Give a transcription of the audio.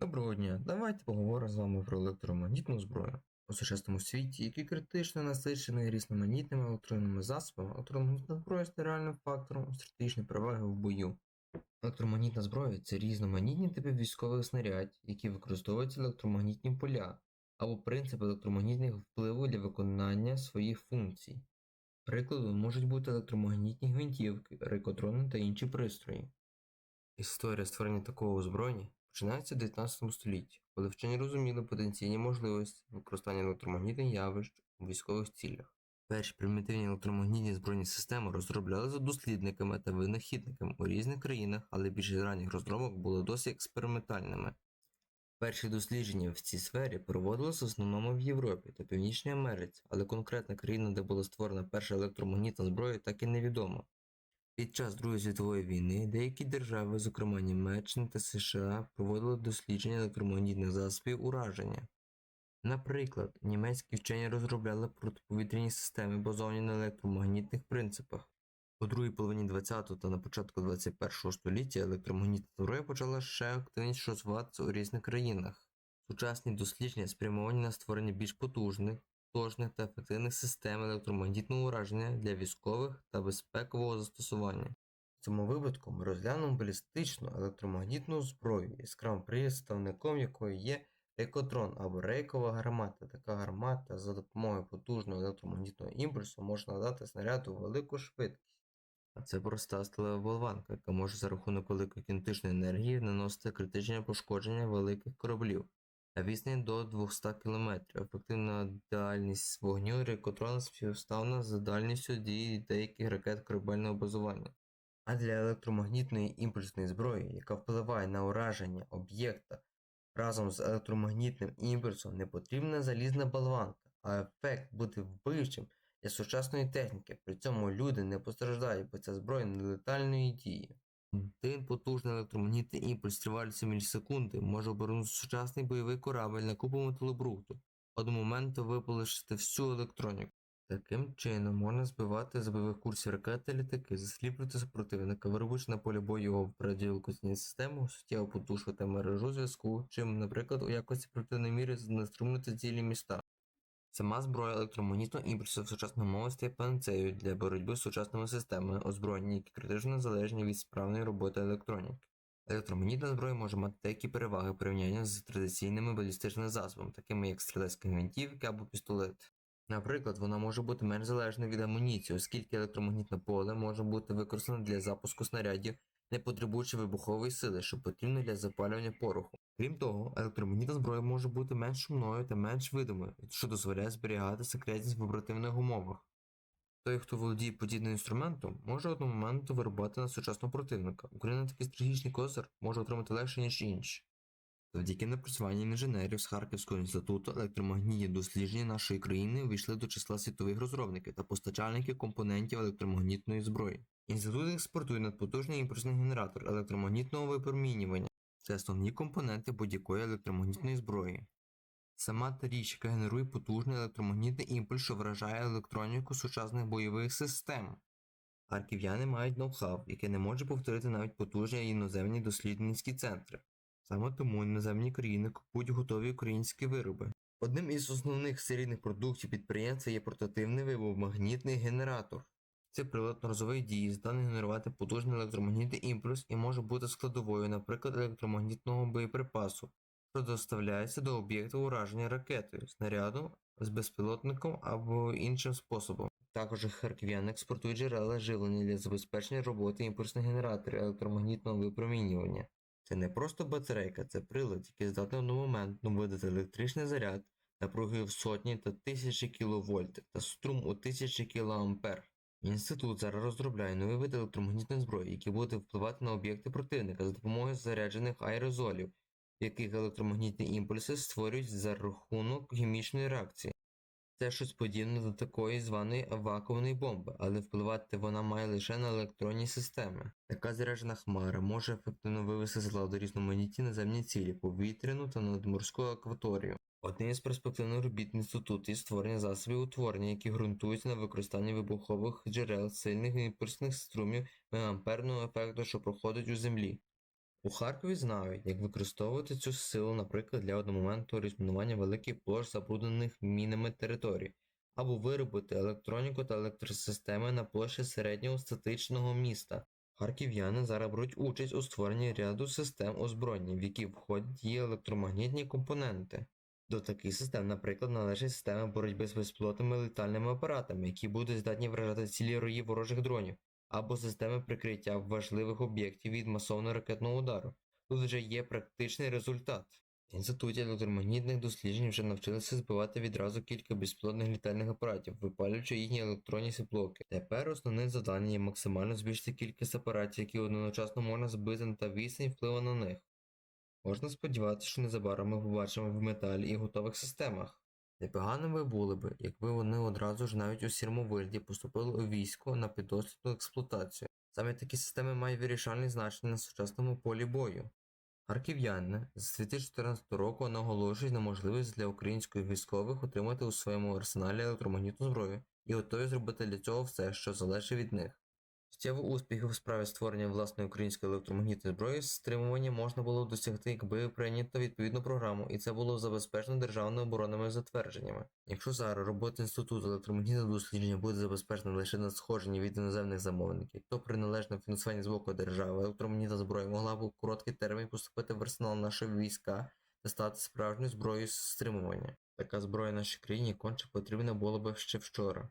Доброго дня, давайте поговоримо з вами про електромагнітну зброю. У сучасному світі, який критично насичений різноманітними електронними засобами, електромагнітна зброя стає реальним фактором стратегічної переваги в бою. Електромагнітна зброя це різноманітні типи військових снарядів, які використовують електромагнітні поля або принцип електромагнітних впливу для виконання своїх функцій. Прикладом можуть бути електромагнітні гвинтівки, рекотрони та інші пристрої. Історія створення такого озброєння починається в 19 столітті, коли вчені розуміли потенційні можливості використання електромагнітних явищ у військових цілях. Перші примітивні електромагнітні збройні системи розробляли за дослідниками та винахідниками у різних країнах, але більшість ранніх розробок були досить експериментальними. Перші дослідження в цій сфері проводилися в основному в Європі та Північній Америці, але конкретна країна, де була створена перша електромагнітна зброя, так і невідома. Під час Другої світової війни деякі держави, зокрема Німеччина та США, проводили дослідження електромагнітних засобів ураження. Наприклад, німецькі вчені розробляли протиповітряні системи, базовані на електромагнітних принципах. У другій половині ХХ та на початку ХХІ століття електромагнітна зброя почала ще активніше розвиватися у різних країнах. Сучасні дослідження спрямовані на створення більш потужних, точних та ефективних систем електромагнітного ураження для військових та безпекового застосування. В цьому випадку ми розглянемо балістичну електромагнітну зброю, яскравим представником якої є рейкотрон або рейкова гармата. Така гармата за допомогою потужного електромагнітного імпульсу може надати снаряду велику швидкість. А це проста сталева болванка, яка може за рахунок великої кінетичної енергії наносити критичне пошкодження великих кораблів на відстані до 200 км. Ефективна дальність вогню рекотрона співставна з дальністю дії деяких ракет корабельного базування. А для електромагнітної імпульсної зброї, яка впливає на ураження об'єкта разом з електромагнітним імпульсом, не потрібна залізна болванка, а ефект буде вбивчим для сучасної техніки. При цьому люди не постраждають, бо ця зброя не летальної дії. Один потужний електромагнітний імпульс тривалістю мілісекунди може обернути сучасний бойовий корабель на купу металобрухту, моменту виполишити всю електроніку. Таким чином можна збивати з бойових курсів ракети та літаки, засліплювати супротивника, виробивши на полі бою його радіолокаційну систему, суттєво потушувати мережу зв'язку, чим, наприклад, у якості противної міри знеструмити цілі міста. Сама зброя електромагнітного імпульсу в сучасному мові стає панцею для боротьби з сучасними системами, озброєння, які критично залежні від справної роботи електроніки. Електромагнітна зброя може мати деякі переваги в порівнянні з традиційними балістичними засобами, такими як стрілецькі гвинтівки або пістолет. Наприклад, вона може бути менш залежною від амуніції, оскільки електромагнітне поле може бути використане для запуску снарядів, не потребуючи вибухової сили, що потрібно для запалювання пороху. Крім того, електромагнітна зброя може бути менш шумною та менш видимою, що дозволяє зберігати секретність в оперативних умовах. Той, хто володіє подібним інструментом, може одному моменту вирубати на сучасного противника. Україна такий стратегічний козир може отримати легше, ніж інші. Завдяки напрацюванням інженерів з Харківського інституту електромагнітні дослідження нашої країни увійшли до числа світових розробників та постачальників компонентів електромагнітної зброї. Інститут експортує надпотужний імпульсний генератор електромагнітного випромінювання. Це основні компоненти будь-якої електромагнітної зброї. Сама та річ, яка генерує потужний електромагнітний імпульс, що вражає електроніку сучасних бойових систем. Харків'яни мають ноу-хау, яке не може повторити навіть потужні іноземні дослідницькі центри. Саме тому іноземні країни купують готові українські вироби. Одним із основних серійних продуктів підприємства є портативний вибомагнітний генератор. Це прилад норзової дії, здатний генерувати потужний електромагнітний імпульс і може бути складовою, наприклад, електромагнітного боєприпасу, що доставляється до об'єкту ураження ракетою, снарядом з безпілотником або іншим способом. Також харків'яни експортують джерела живлення для забезпечення роботи імпульсних генераторів електромагнітного випромінювання. Це не просто батарейка, це прилад, який здатний одномоментно видати електричний заряд напругою в сотні та тисячі кВт та струм у тисячі кА. Інститут зараз розробляє новий вид електромагнітної зброї, який буде впливати на об'єкти противника за допомогою заряджених аерозолів, в яких електромагнітні імпульси створюють за рахунок хімічної реакції. Це щось подібне до такої званої вакуумної бомби, але впливати вона має лише на електронні системи. Така заряджена хмара може ефективно вивести з ладу різноманітні наземні цілі, повітряну та надморську акваторію. Одним із перспективних робіт інституту є створення засобів утворення, які ґрунтуються на використанні вибухових джерел сильних імпульсних струмів мегамперного ефекту, що проходить у землі. У Харкові знають, як використовувати цю силу, наприклад, для одномоментного розмінування великих площ забруднених мінами територій, або виробити електроніку та електросистеми на площі середнього статичного міста. Харків'яни зараз беруть участь у створенні ряду систем озброєння, в які входять і електромагнітні компоненти. До таких систем, наприклад, належать системи боротьби з безпілотними летальними апаратами, які будуть здатні вражати цілі рої ворожих дронів, або системи прикриття важливих об'єктів від масового ракетного удару. Тут вже є практичний результат. В інституті електромагнітних досліджень вже навчилися збивати відразу кілька безпілотних літальних апаратів, випалюючи їхні електронні сіплоки. Тепер основним завданням є максимально збільшити кількість апаратів, які одночасно можна збити та відстань впливу на них. Можна сподіватися, що незабаром ми побачимо в металі і готових системах. Непоганим ви були би, якби вони одразу ж навіть у сірому вигляді поступили у військо на підослідну експлуатацію. Саме такі системи мають вирішальне значення на сучасному полі бою. Харків'яни з 2014 року наголошують на можливість для українських військових отримати у своєму арсеналі електромагнітну зброю і готові зробити для цього все, що залежить від них. Суттєвий успіх у справі створення власної української електромагнітної зброї стримування можна було досягти, якби прийнято відповідну програму, і це було забезпечено державними оборонними затвердженнями. Якщо зараз робота інституту електромагнітного дослідження буде забезпечена лише на сходженні від іноземних замовників, то при належному фінансуванні з боку держави електромагнітна зброя могла б у короткий термін поступити в арсенал нашої війська та стати справжньою зброєю стримування. Така зброя нашій країні конче потрібна було б ще вчора.